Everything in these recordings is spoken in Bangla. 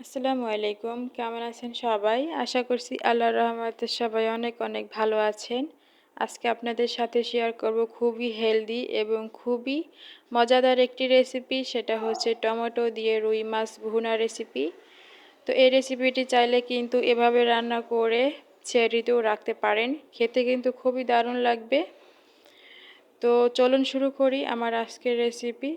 আসসালামু আলাইকুম। কেমন আছেন সবাই? আশা করছি আল্লাহর রহমতে সবাই অনেক অনেক ভালো আছেন। আজকে আপনাদের সাথে শেয়ার করব খুবই হেলদি এবং খুবই মজাদার একটি রেসিপি সেটা হচ্ছে টমেটো দিয়ে রুই মাছ ভুনা রেসিপি তো এই রেসিপিটি চাইলে কিন্তু এভাবে রান্না করে চেরিতেও রাখতে পারেন। খেতে কিন্তু খুবই দারুণ লাগবে। তো চলুন শুরু করি আমার আজকের রেসিপি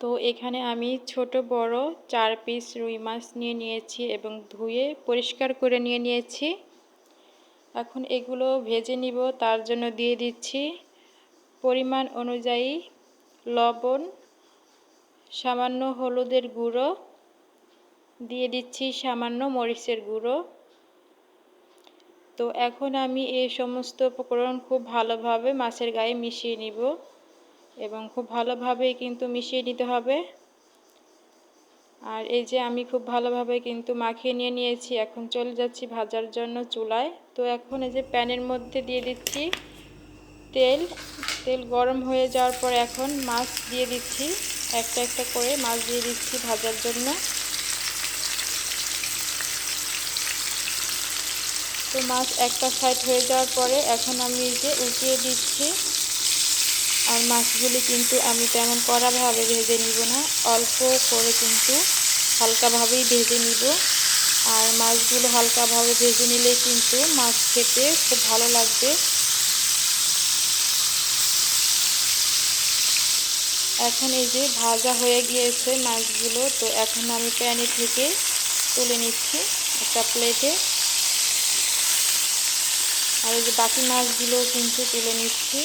তো এখানে আমি ছোট, বড় চার পিস রুই মাছ নিয়ে নিয়েছি এবং ধুয়ে পরিষ্কার করে নিয়ে নিয়েছি। এখন এগুলো ভেজে নিব, তার জন্য দিয়ে দিচ্ছি পরিমাণ অনুযায়ী লবণ, সামান্য হলুদের গুঁড়ো, দিয়ে দিচ্ছি সামান্য মরিচের গুঁড়ো। তো এখন আমি এই সমস্ত উপকরণ খুব ভালোভাবে মাছের গায়ে মিশিয়ে নিব। এবং খুব ভালোভাবে কিন্তু মিশিয়ে নিতে হবে। আর এই যে আমি খুব ভালোভাবে কিন্তু মাখিয়ে নিয়ে নিয়েছি, এখন চলে যাচ্ছি ভাজার জন্য চুলায়। তো এখন এই যে প্যানের মধ্যে দিয়ে দিচ্ছি তেল। তেল গরম হয়ে যাওয়ার পর এখন মাছ দিয়ে দিচ্ছি, একটা একটা করে মাছ দিয়ে দিচ্ছি ভাজার জন্য। তো মাছ একটা সাইড হয়ে যাওয়ার পরে এখন আমি এই যে উঠিয়ে দিচ্ছি। আর মাছগুলি কিন্তু আমি তেমন কড়াভাবে ভেজে নিব না, অল্প করে কিন্তু হালকাভাবেই ভেজে নিব। আর মাছগুলো হালকাভাবে ভেজে নিলে কিন্তু মাছ খেতে খুব ভালো লাগবে। এখন এই যে ভাজা হয়ে গিয়েছে মাছগুলো, তো এখন আমি প্যানে থেকে তুলে নিচ্ছি একটা প্লেটে। আর এই যে বাকি মাছগুলো কিন্তু তুলে নিচ্ছি।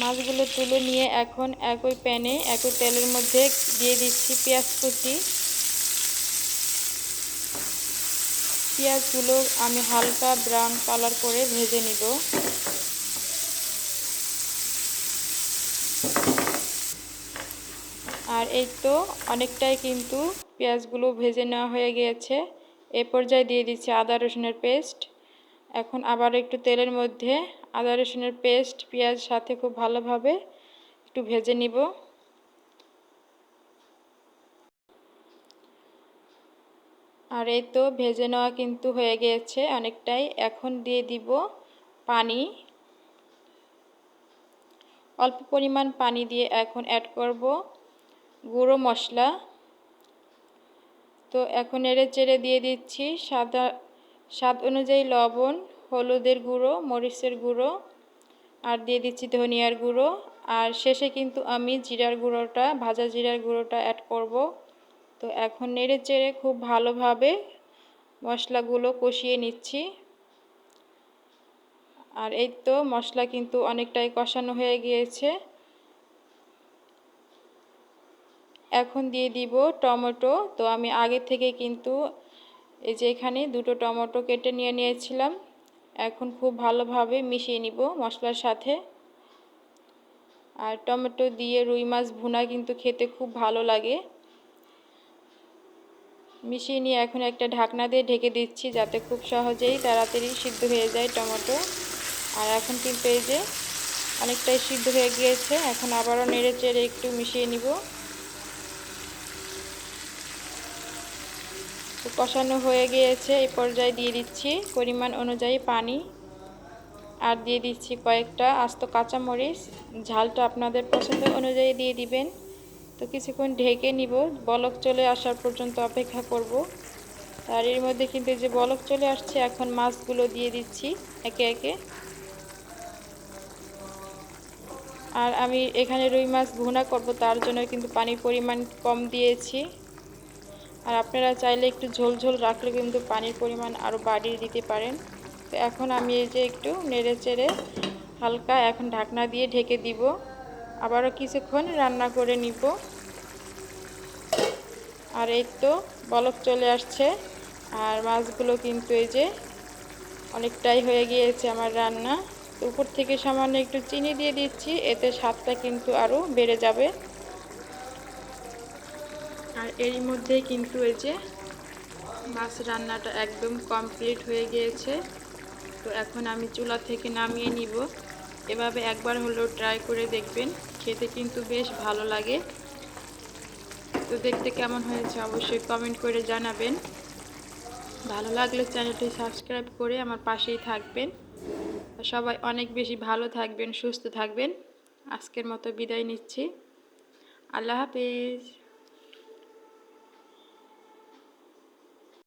মাছগুলো তুলে নিয়ে এখন একই প্যানে, একই তেলের মধ্যে দিয়ে দিচ্ছি পেঁয়াজ কুচি। পেঁয়াজগুলো আমি হালকা ব্রাউন কালার করে ভেজে নিব। আর এই তো অনেকটাই কিন্তু পেঁয়াজগুলো ভেজে নেওয়া হয়ে গিয়েছে। এ পর্যায়ে দিয়ে দিচ্ছি আদা রসুনের পেস্ট। এখন আবার একটু তেলের মধ্যে আদা রসুনের পেস্ট, পেঁয়াজ সাথে খুব ভালোভাবে একটু ভেজে নিব। আর এই তো ভেজে নেওয়া কিন্তু হয়ে গিয়েছে অনেকটাই। এখন দিয়ে দিব পানি। অল্প পরিমাণ পানি দিয়ে এখন অ্যাড করব গুঁড়ো মশলা। তো এখন এড়ে চেড়ে দিয়ে দিচ্ছি সাদা স্বাদ অনুযায়ী লবণ, হলুদের গুঁড়ো, মরিচের গুঁড়ো, আর দিয়ে দিচ্ছি ধনিয়ার গুঁড়ো। আর শেষে কিন্তু আমি জিরার গুঁড়োটা, ভাজা জিরার গুঁড়োটা অ্যাড করব। তো এখন নেড়ে চেড়ে খুব ভালোভাবে মশলাগুলো কষিয়ে নিচ্ছি। আর এই তো মশলা কিন্তু অনেকটাই কষানো হয়ে গিয়েছে। এখন দিয়ে দিব টমেটো। তো আমি আগে থেকে কিন্তু এই যে এখানে দুটো টমেটো কেটে নিয়ে নিয়েছিলাম। এখন খুব ভালোভাবে মিশিয়ে নিব মশলার সাথে। আর টমেটো দিয়ে রুই মাছ ভুনা কিন্তু খেতে খুব ভালো লাগে। মিশিয়ে নিয়ে এখন একটা ঢাকনা দিয়ে ঢেকে দিচ্ছি যাতে খুব সহজেই তাড়াতাড়ি সিদ্ধ হয়ে যায় টমেটো। আর এখন কিন্তু এই যে অনেকটাই সিদ্ধ হয়ে গিয়েছে, এখন আবারও নেড়ে চেড়ে একটু মিশিয়ে নিব। কষানো হয়ে গিয়েছে, এই পর্যায়ে দিয়ে দিচ্ছি পরিমাণ অনুযায়ী পানি। আর দিয়ে দিচ্ছি কয়েকটা আস্ত কাঁচামরিচ। ঝালটা আপনাদের পছন্দ অনুযায়ী দিয়ে দিবেন। তো কিছুক্ষণ ঢেকে নিব। বলক চলে আসার পর্যন্ত অপেক্ষা করব। আর এর মধ্যে কিন্তু যে বলক চলে আসছে, এখন মাছগুলো দিয়ে দিচ্ছি একে একে। আর আমি এখানে রুই মাছ ভুনা করব, তার জন্য কিন্তু পানির পরিমাণ কম দিয়েছি। আর আপনারা চাইলে একটু ঝোল ঝোল রাখলে কিন্তু পানির পরিমাণ আরও বাড়িয়ে দিতে পারেন। তো এখন আমি এই যে একটু নেড়ে চেড়ে হালকা এখন ঢাকনা দিয়ে ঢেকে দিব। আবারও কিছুক্ষণ রান্না করে নিব। আর এই তো বলক চলে আসছে। আর মাছগুলো কিন্তু এই যে অনেকটাই হয়ে গিয়েছে আমার রান্না। উপর থেকে সামান্য একটু চিনি দিয়ে দিচ্ছি, এতে স্বাদটা কিন্তু আরও বেড়ে যাবে। আর এরই মধ্যেই কিন্তু এই যে মাছ রান্নাটা একদম কমপ্লিট হয়ে গিয়েছে। তো এখন আমি চুলা থেকে নামিয়ে নিব। এভাবে একবার হলেও ট্রাই করে দেখবেন, খেতে কিন্তু বেশ ভালো লাগে। তো দেখতে কেমন হয়েছে অবশ্যই কমেন্ট করে জানাবেন। ভালো লাগলে চ্যানেলটি সাবস্ক্রাইব করে আমার পাশেই থাকবেন। সবাই অনেক বেশি ভালো থাকবেন, সুস্থ থাকবেন। আজকের মতো বিদায় নিচ্ছি। আল্লাহ হাফেজ।